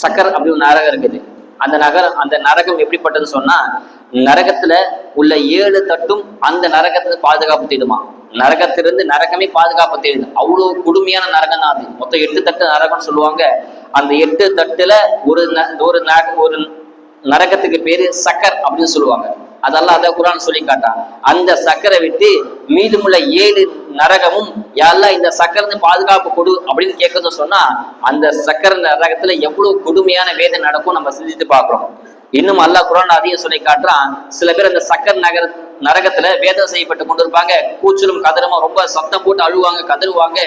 சக்கர் அப்படி ஒரு நரகம் இருக்குது. அந்த நகரம் அந்த நரகம் எப்படிப்பட்டதுன்னு சொன்னா நரகத்துல உள்ள ஏழு தட்டும் அந்த நரகத்துல பாதுகாப்பு தேடுமா? நரகத்திலிருந்து நரகமே பாதுகாப்பு தேடுது. அவ்வளவு கொடுமையான நரகம் தான் அது. மொத்தம் எட்டு தட்டு நரகம்னு சொல்லுவாங்க. அந்த எட்டு தட்டுல ஒரு ஒரு ஒரு நரகத்துக்கு பேரு சக்கர் அப்படின்னு சொல்லுவாங்க. அதெல்லாம் அதை குரான் சொல்லி காட்டான் அந்த சக்கரை விட்டு மீதமுள்ள ஏழு நரகமும் யாரெல்லாம் இந்த சக்கரந்து பாதுகாப்பு கொடு அப்படின்னு கேட்கறது சொன்னா அந்த சக்கர நரகத்துல எவ்வளவு கொடுமையான வேதனை நடக்கும் நம்ம சிந்தித்து பார்க்கிறோம். இன்னும் அல்லாஹ் குரான் அதையும் சொல்லி காட்டுறான். சில பேர் அந்த சக்கர நகர நரகத்துல வேதம் செய்யப்பட்டு கொண்டிருப்பாங்க. கூச்சலும் கதறமா ரொம்ப சத்தம் போட்டு அழுவாங்க கதறுவாங்க.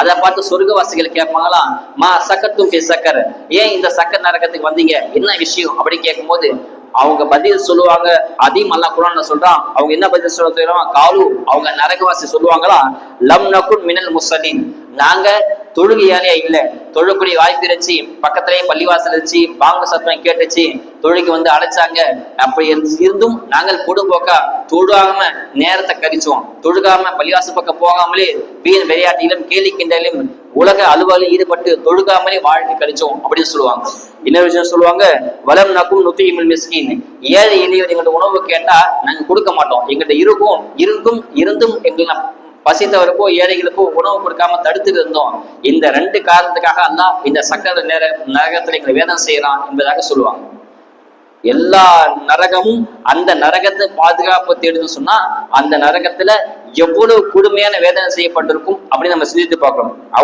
அதை பார்த்து சொர்க்கவாசிகள் கேட்பாங்களாம் மா சக்கத்தும் தூக்கி சக்கர். ஏன் இந்த சக்கர் நரகத்துக்கு வந்தீங்க? என்ன விஷயம்? அப்படி கேட்கும்போது அவங்க பதில் சொல்லுவாங்க. அதையும் அல்லா குரான் சொல்றான். அவங்க என்ன பதில் சொல்ல தெரியுமா? காலு அவங்க நரகவாசி சொல்லுவாங்களா? லம் நகுன் மினல் முசலின் நாங்க தொழுகையாலே இல்ல? தொழக்கூடிய வாய்ப்பு இருந்துச்சு பக்கத்திலேயே பள்ளிவாசல் இருந்துச்சு பாங்க சத்தம் கேட்டுச்சு தொழுகை வந்து அழைச்சாங்க. அப்படி இருந்து- இருந்தும் நாங்கள் பொடுபோக்கா தொழுகாம நேரத்தை கழிச்சோம். தொழுகாம பள்ளிவாசல் பக்கம் போகாமலே வீண் விளையாட்டிலும் கேலி கிண்டலும் உலக அலுவலில் ஈடுபட்டு தொழுகாமலே வாழ்க்கை கழிச்சோம் அப்படின்னு சொல்லுவாங்க. இன்னொரு விஷயம் சொல்லுவாங்க வலம் நக்கும் நுத்திமில் மிஸ்கின். ஏழை எளியவர் எங்கள்ட்ட உணவு கேட்டா நாங்க கொடுக்க மாட்டோம். எங்கள்கிட்ட இருக்கும் இருந்தும் இருந்தும் எங்களை பசித்தவருக்கோ ஏழைகளுக்கோ உணவு கொடுக்காம தடுத்துட்டு இருந்தோம் இந்த ரெண்டு காரணத்துக்காக அல்லாஹ் இந்த சக்கர நேர நரகத்தில் எங்களை வேதம் செய்யறான் என்பதாக சொல்லுவாங்க. எல்லா நரகமும் அந்த நரகத்தை பாதுகாப்பு தேடுன்னு சொன்னா அந்த நரகத்துல எவ்வளவு கொடுமையான வேதனை செய்யப்பட்டிருக்கும் அப்படின்னு நம்ம சிந்தித்து பார்க்கணும்.